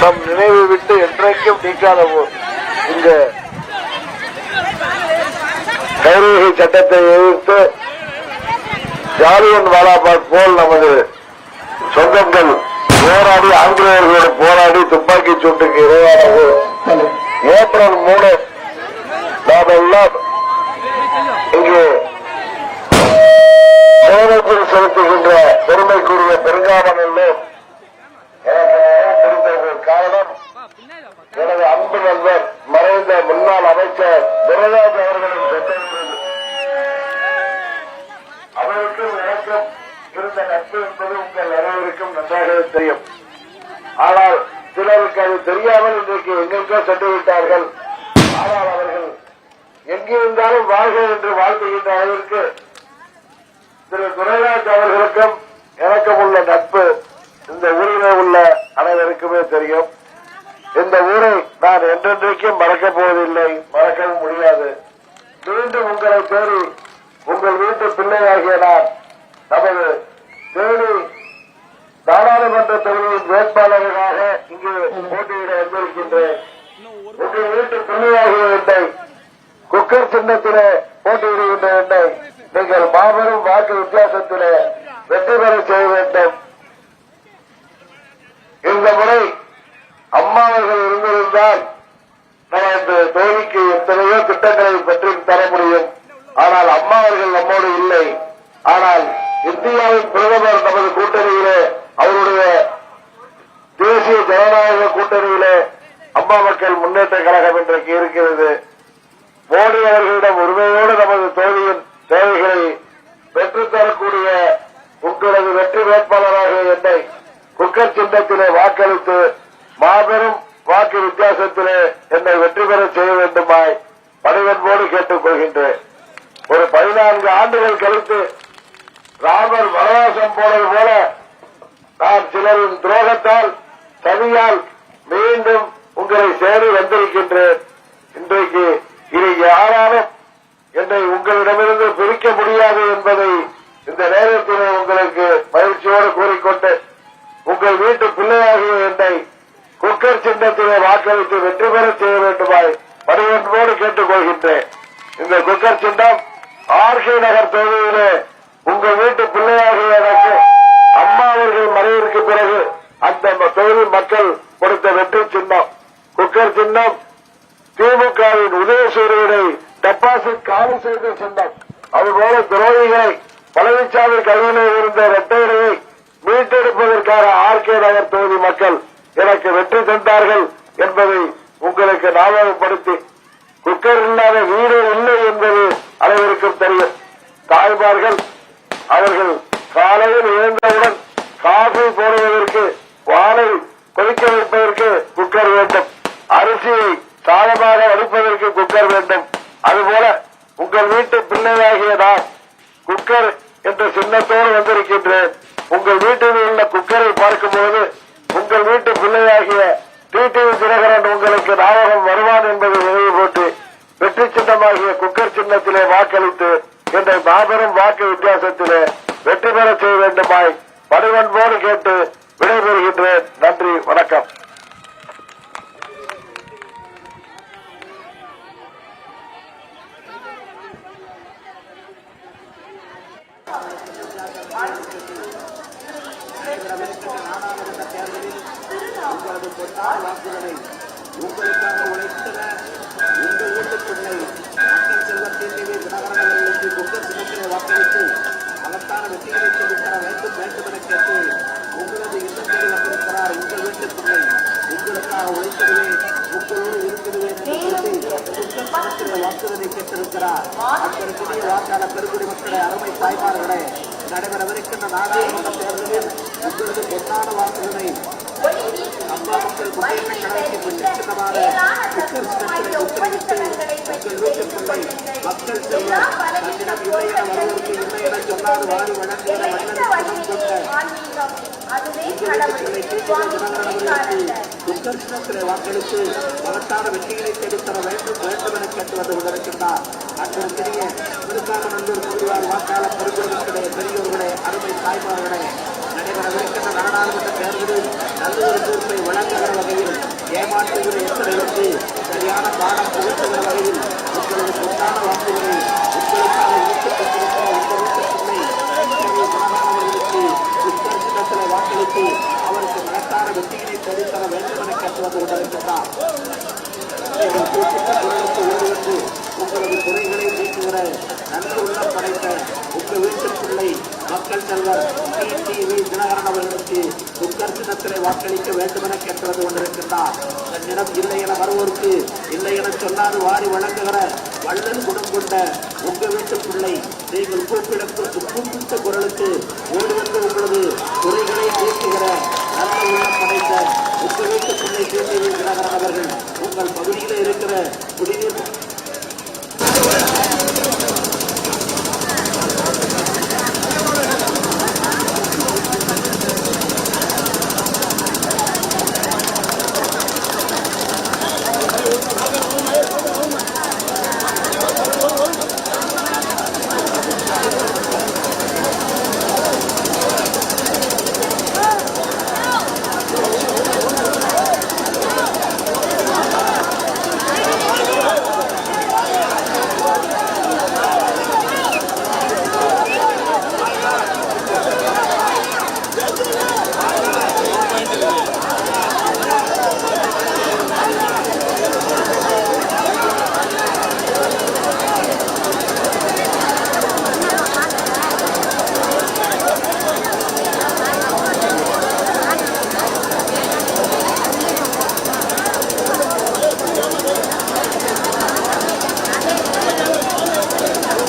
நம் நினைவு விட்டு என்றைக்கும் நீக்காத போர் இங்க கைரேகை சட்டத்தை எதிர்த்து ஜாலியன் வாலாபாத் போல் நமது சொந்தங்கள் போராடி ஆங்கிலேயர்களோடு போராடி துப்பாக்கி சூட்டுக்கு இரையானது. ஏப்ரல் மூணு எல்லாம் செலுத்துகின்ற பெருமைக்குரிய காரணம் எனது அன்பு நண்பர் மறைந்த முன்னாள் அமைச்சர் துரராஜ் அவர்களின் சொந்தங்களில் அவருக்கும் எனக்கும் இருந்த நட்பு என்பது உங்கள் அனைவருக்கும் நன்றாகவே தெரியும். ஆனால் சிலருக்கு அது தெரியாமல் இன்றைக்கு எங்கெங்கோ சென்று விட்டார்கள் எங்கிருந்தாலும் வாழ்க என்று வாழ்த்துகின்ற அளவிற்கு திரு துரைராஜ் அவர்களுக்கும் எனக்கும் உள்ள நட்பு இந்த ஊரிலே உள்ள அனைவருக்குமே தெரியும். இந்த ஊரை நான் என்றென்றைக்கும் மறக்கப் போவதில்லை மறக்கவும் முடியாது. மீண்டும் உங்களை தேடி உங்கள் வீட்டு பிள்ளையாகிய நான் நமது தேனி நாடாளுமன்ற தொகுதியின் வேட்பாளர் இங்கு போட்டியிட வந்திருக்கின்றேன் உங்கள் வீட்டு பிள்ளையாகிய என்னை குக்கர் சின்னத்திலே போட்டியிடுகின்ற என்னை நீங்கள் மாபெரும் வாக்கு வெற்றி பெற செய்ய வேண்டும். இந்த முறை அம்மா அவர்கள் இருந்திருந்தால் நம்ம இந்த தோழிக்கு எத்தனையோ திட்டங்களை பெற்று தர முடியும். ஆனால் அம்மா அவர்கள் நம்மோடு இல்லை. ஆனால் இந்தியாவின் பிரதமர் நமது கூட்டணியிலே அவருடைய தேசிய ஜனநாயக கூட்டணியிலே அம்மா மக்கள் முன்னேற்ற கழகம் இன்றைக்கு இருக்கிறது மோடி அவர்களிடம் உரிமையோடு நமது தொகுதியின் தேவைகளை பெற்றுத் தரக்கூடிய உங்களது வெற்றி வேட்பாளராக என்னை வித்தியாசத்திலே வாக்களித்து மாபெரும் வாக்கு வித்தியாசத்திலே என்னை வெற்றி பெற செய்ய வேண்டுமாய் பணிவன்போடு கேட்டுக் கொள்கின்றேன். ஒரு பதினான்கு ஆண்டுகள் கழித்து ராமர் வனவாசம் போனது போல நான் சிலரின் துரோகத்தால் சதியால் மீண்டும் உங்களை சேரி வந்திருக்கின்றேன். இன்றைக்கு இதை யாராலும் என்னை உங்களிடமிருந்து பிரிக்க முடியாது என்பதை இந்த நேரத்திலே உங்களுக்கு மகிழ்ச்சியோடு கூறிக்கொண்டு உங்கள் வீட்டு பிள்ளையாகிய என்னை குக்கர் மக்களுக்கு வெற்றி பெற செய்ய வேண்டுமாய் பணிவன்போடு கேட்டுக் கொள்கின்றேன் இந்த குக்கர் சின்னம் ஆர்கே நகர் தொகுதியிலே உங்கள் வீட்டு பிள்ளையாகிய எனக்கு அம்மா அவர்கள் மறைவிற்கு பிறகு அந்த தொகுதி மக்கள் கொடுத்த வெற்றி சின்னம். குக்கர் சின்னம் திமுகவின் உதயசூரியனை டெபாசிட் காலி செய்த சின்னம். அதுபோல துரோகிகளை பழனிசாமி கையிலே இருந்த இரட்டையரையை மீட்டெடுப்பதற்காக ஆர்கே நகர் தொகுதி மக்கள் எனக்கு வெற்றி தந்தார்கள். என்பதை உங்களுக்கு ஞாபகப்படுத்தி குக்கர் இல்லாத வீடு இல்லை என்பது அனைவருக்கும் தெரியும். தாய்மார்கள் அவர்கள் காலையில் எழுந்தவுடன் காஃபி போடுவதற்கு வாழை கொதிக்க வைப்பதற்கு குக்கர் வேண்டும். அரிசியை சாதமாக வடிப்பதற்கு குக்கர் வேண்டும். அதுபோல உங்கள் வீட்டு பிள்ளையாகிய நான் குக்கர் என்ற சின்னத்தோடு வந்திருக்கின்றேன். உங்கள் வீட்டில் உள்ள குக்கரை பார்க்கும்போது உங்கள் வீட்டு பிள்ளையாகிய டிடிவி தினகரன் உங்களுக்கு ஞாபகம் வருவான் என்பதை நினைவு போட்டு வெற்றி சின்னமாகிய குக்கர் சின்னத்திலே வாக்களித்து என்ற மாபெரும் வாக்கு வித்தியாசத்திலே வெற்றி பெற செய்ய வேண்டுமாய் பணிவன்போடு கேட்டு விடைபெறுகின்றேன். நன்றி வணக்கம். உங்களது பொன்னார் வாக்குகளை உங்களுக்காக உழைத்தன உங்கள் வீட்டு பிள்ளை மக்கள் செல்வம் டிடிவி தினகரன் அவர்களுக்கு குக்கர் வாக்களித்து வேண்டும் வேண்டும் என கேட்டு உங்களது இல்லத்தில் வந்திருக்கிறார் உங்கள் வீட்டு பிள்ளை உங்களுக்காக உழைத்திடுவேன் உங்களோடு இருந்திடுவேன் வாக்குறுதி கேட்டிருக்கிறார் வாக்காளர் பெருங்குடி மக்களை அருமை தாய்மார்களே நடைபெறவிருக்கின்ற நாடாளுமன்ற தேர்தலில் உங்களது பொன்னான வாக்குகளை அம்மா மக்கள் முன்னேற்ற சின்னத்திலே முத்திரையிட்டு உங்கள் வீட்டு பிள்ளை மக்கள் செல்வம் தன்னிடம் இல்லை என வருவதற்கு இல்லை என சொல்லாது வாரி வழங்குகிற மன்னன் கொண்ட குக்கர் சின்னத்திலே வாக்களித்து மகத்தான வெற்றிகளை தேடித்தர வேண்டும் வேண்டும் என கேட்டு வந்து கொண்டிருக்கின்றார். அன்பிற்குரிய திருக்காமநல்லூர் பொதுவாக வாக்காளர் பெருங்குடிகளே பெரியோர்களே அருமை தாய்மார்களே நடைபெறவிருக்கின்ற நாடாளுமன்ற தேர்தலில் நல்ல ஒரு தீர்ப்பை வழங்குகிற வகையில் ஏமாற்றுகிற எத்தனைகளுக்கு சரியான பாடம் புகட்டுகிற வகையில் உங்களது சொத்தான வாக்குகளை உங்களுக்காக ஈர்க்கப்பட்டிருக்கிற இந்த வீட்டுக்குள்ளே இத்தகைய குணமானவர்களுக்கு உத்தரசிடத்தில் வாக்களித்து அவருக்கு மகத்தான வெற்றியினை பெற்றுத்தர வேண்டும் என கேட்டு வந்து கொண்டிருக்கின்றார் நீங்கள் கூப்பிட்ட குரலுக்கு ஓடி வந்து உங்களது குறைகளை நீக்குகிற நல்ல உள்ளம் படைத்த உங்கள் வீட்டுப் பிள்ளை தலைவர் செல்வர் டிடிவி தினகரன் அவர்களுக்கு உங்கள் சின்னத்திலே வாக்களிக்க வேண்டும் என கேட்டு கொண்டிருக்கின்றார். தன்னிடம் இல்லை என வருவோருக்கு இல்லை என சொல்லாது வாரி வழங்குகிற வள்ளல் குணம் கொண்ட உங்க வீட்டு பிள்ளை நீங்கள் கூப்பிட கூப்பிட்ட குரலுக்கு ஓடி வந்து உங்களது குறைகளை நீக்குகிற நல்ல உள்ளம் படைத்த உங்க வீட்டு பிள்ளை டிடிவி தினகரன் அவர்கள் உங்கள் பகுதி